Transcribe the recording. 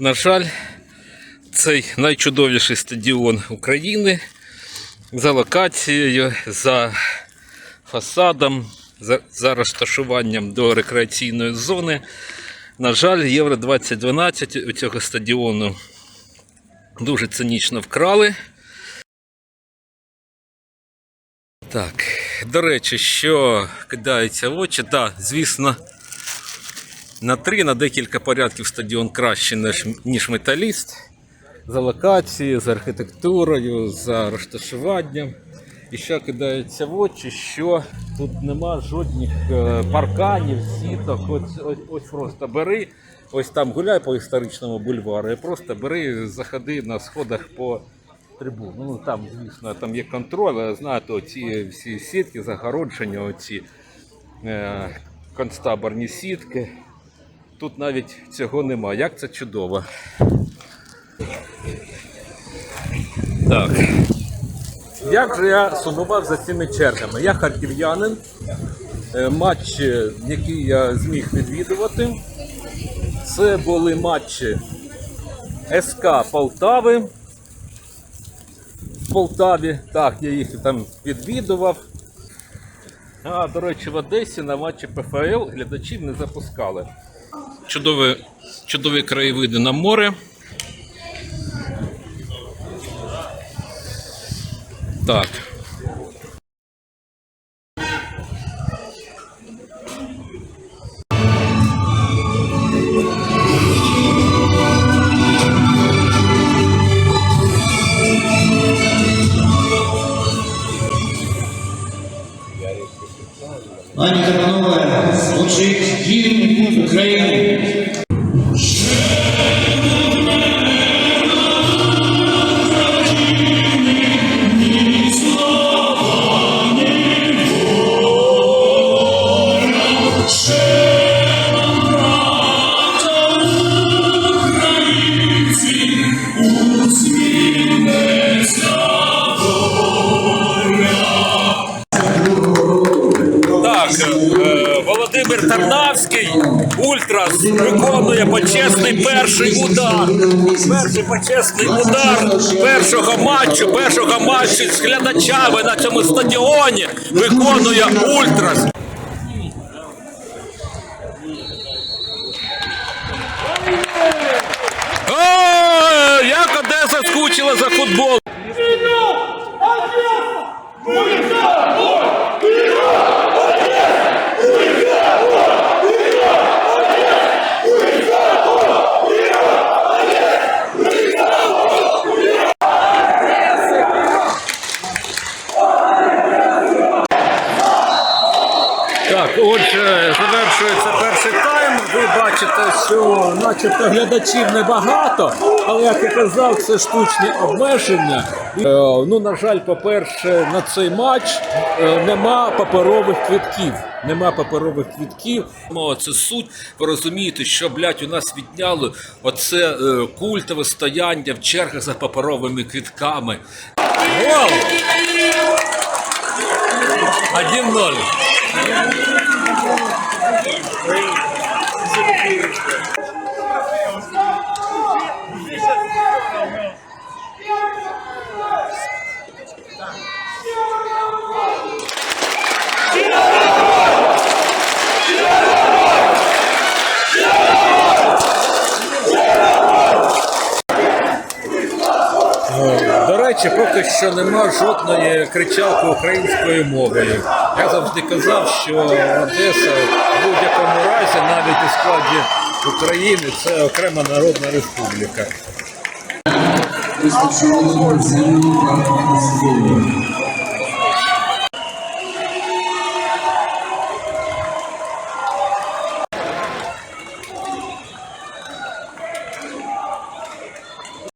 На жаль, цей найчудовіший стадіон України за локацією, за фасадом, за, за розташуванням до рекреаційної зони. На жаль, Євро 2012 у цього стадіону дуже цинічно вкрали. Так, до речі, що кидається в очі, так, звісно, на три, на декілька порядків стадіон краще, ніж, металіст. За локацією, за архітектурою, за розташуванням. І що кидається в очі, що тут нема жодних е, парканів, сіток. Ось, ось, ось просто бери, ось там гуляй по історичному бульвару, і просто бери, заходи на сходах по трибуну. Ну там, звісно, там є контроль, але знаєте, оці всі сітки, загородження, оці е, концтаборні сітки. Тут навіть цього нема. Як це чудово. Так. Як же я сумував за цими чергами? Я харків'янин. Е, Матчі, які я зміг відвідувати. Це були матчі СК Полтави. В Полтаві. Так, я їх там відвідував. А, до речі, в Одесі на матчі ПФЛ глядачів не запускали. Чудові, чудові краєвиди на море. Так. Пані та панове, звучить гімн України. Володимир Тарнавський, Ультрас, виконує почесний перший удар. Перший почесний удар першого матчу, першого матчу з глядачами на цьому стадіоні виконує Ультрас. О, як Одеса скучила за футбол. Так, отже, завершується перший тайм. Ви бачите, що начебто глядачів небагато, але як я казав, це штучні обмеження. Е, ну, на жаль, по-перше, на цей матч е, нема паперових квитків. Нема паперових квитків. Ну, це суть. Ви розумієте, що, блядь, у нас відняли оце е, культове стояння в чергах за паперовими квитками. Гол! 1-0. До речі, поки що нема жодної кричалки українською мовою. Я завжди казав, що Одеса в будь-якому разі, навіть у складі України, це окрема народна республіка.